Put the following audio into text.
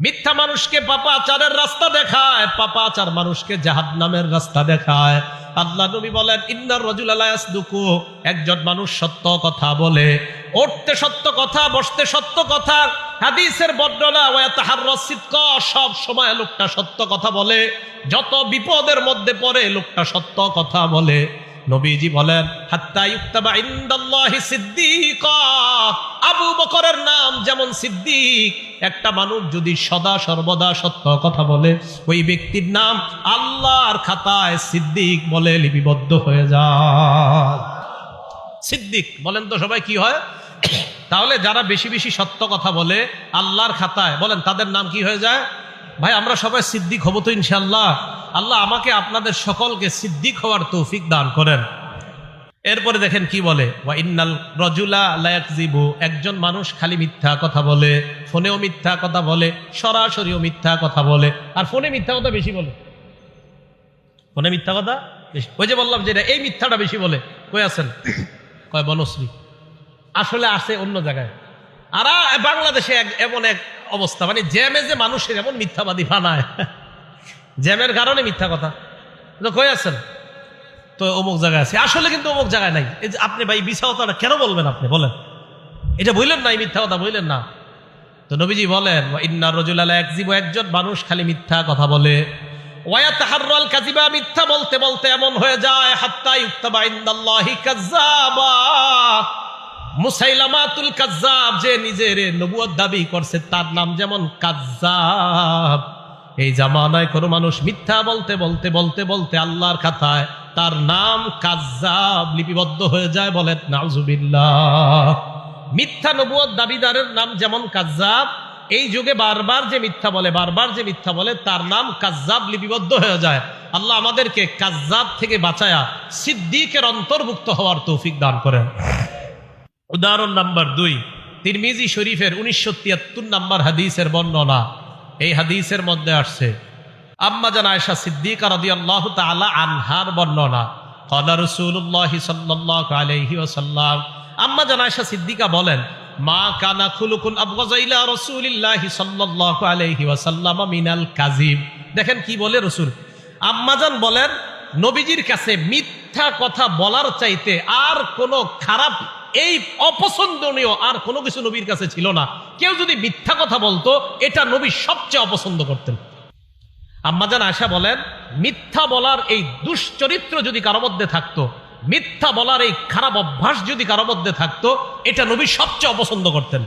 মিথ্যা মানুষকে পাপাচারের রাস্তা দেখায়, পাপাচার মানুষকে জাহাদ নামের রাস্তা দেখায়। আল্লাহ নবী বলেন, ইন্নার রজুল আলায়াসদুকু একজন মানুষ সত্য কথা বলে, উঠতে সত্য কথা, বসতে সত্য কথা, হাদিসের বর্ণনা সব সময় লোকটা সত্য কথা বলে, যত বিপদের মধ্যে পড়ে লোকটা সত্য কথা বলে। নবীজি বলেন, হাত্তা ইউক্তাবা ইনদাল্লাহি সিদ্দিকা। আবু বকরের নাম যেমন সিদ্দিক, একটা মানুষ যদি সদা সর্বদা সত্য কথা বলে, ওই ব্যক্তির নাম আল্লাহর খাতায় সিদ্দিক বলে লিপিবদ্ধ হয়ে যায়। সিদ্দিক, বলেন তো সবাই কি হয়? তাহলে যারা বেশি বেশি সত্য কথা বলে আল্লাহর খাতায়, বলেন তাদের নাম কি হয়ে যায়? ভাই, আমরা সবাই সিদ্দিক হব তো ইনশাল্লাহ আল্লাহ আমাকে আপনাদের সকলকে সিদ্দিক হওয়ার তৌফিক দান করেন। এরপরে দেখেন কি বলে? একজন মানুষ খালি মিথ্যা কথা বলে, ফোনেও মিথ্যা কথা বলে, সরাসরিও মিথ্যা কথা বলে, আর ফোনে মিথ্যা কথা বেশি বলে। ফোনে মিথ্যা কথা ওই যে বললাম যে এই মিথ্যাটা বেশি বলে। কই আছেন? কয়, বনশ্রী। আসলে আছে অন্য জায়গায়। আর, বাংলাদেশে এমন এক অবস্থা। মানে জ্যামে যে মানুষের এমন মিথ্যাবাদী বানায়। জ্যামের কারণে মিথ্যা কথা। কই আছেন? তো অমুক জায়গায় আছে। আসলে কিন্তু অমুক জায়গায় নাই। এই যে আপনি ভাই, মিথ্যা কথাটা কেন বলবেন আপনি? বলেন। এটা বললেন না, এই মিথ্যা কথা বললেন না। তো নবীজি বলেন ইন্না রজুলালা একজিব একজন মানুষ খালি মিথ্যা কথা বলে। ওয়া তাহাররাল কাযিবা, মিথ্যা বলতে বলতে এমন হয়ে যায়, হাত্তা ইউক্তাবা ইনদাল্লাহি কাযযাবা। মুসাইলামাতুল কাজ্জাব যে নিজের নবুয়ত দাবি করছে, তার নাম যেমন কাজ্জাব এই জামানায় কোনো মানুষ মিথ্যা বলতে বলতে বলতে বলতে আল্লাহর খাতায় তার নাম কাজ্জাব লিপিবদ্ধ হয়ে যায়, বলেন, নাউজুবিল্লাহ। মিথ্যা নবুয়ত দাবিদারের নাম যেমন কাজাব এই যুগে বারবার যে মিথ্যা বলে, বারবার যে মিথ্যা বলে, তার নাম কাজাব লিপিবদ্ধ হয়ে যায়। আল্লাহ আমাদেরকে কাজ্জাব থেকে বাঁচায়া সিদ্দিকের অন্তর্ভুক্ত হওয়ার তৌফিক দান করেন। উদাহরণ নাম্বার দুই, তিরমিজি শরীফের উনিশশো তিয়াত্তর নাম্বার হাদিসের বর্ণনা। এই হাদিসের মধ্যে আসছে আম্মা জান সিদ্দিকা তাআলা আনহার বর্ণনা আম্মা জান সিদ্দিকা বলেন, মা কানা খুলুকুন সাল্লাল্লাহু আলাইহি ওয়াসাল্লাম মিনাল কাযিব। দেখেন কি বলে রসুল। আম্মাজান বলেন, নবীজির কাছে মিথ্যা কথা বলার চাইতে আর কোন খারাপ, এই অপছন্দনীয় আর কোনো কিছু নবীর কাছে ছিল না। কেউ যদি মিথ্যা কথা বলতো, এটা নবী সবচেয়ে অপছন্দ করতেন। আম্মাজান আশা বলেন, মিথ্যা বলার এই দুশ্চরিত্র যদি কারও মধ্যে থাকতো, মিথ্যা বলার এই খারাপ অভ্যাস যদি কারও মধ্যে থাকতো, এটা নবী সবচেয়ে অপছন্দ করতেন।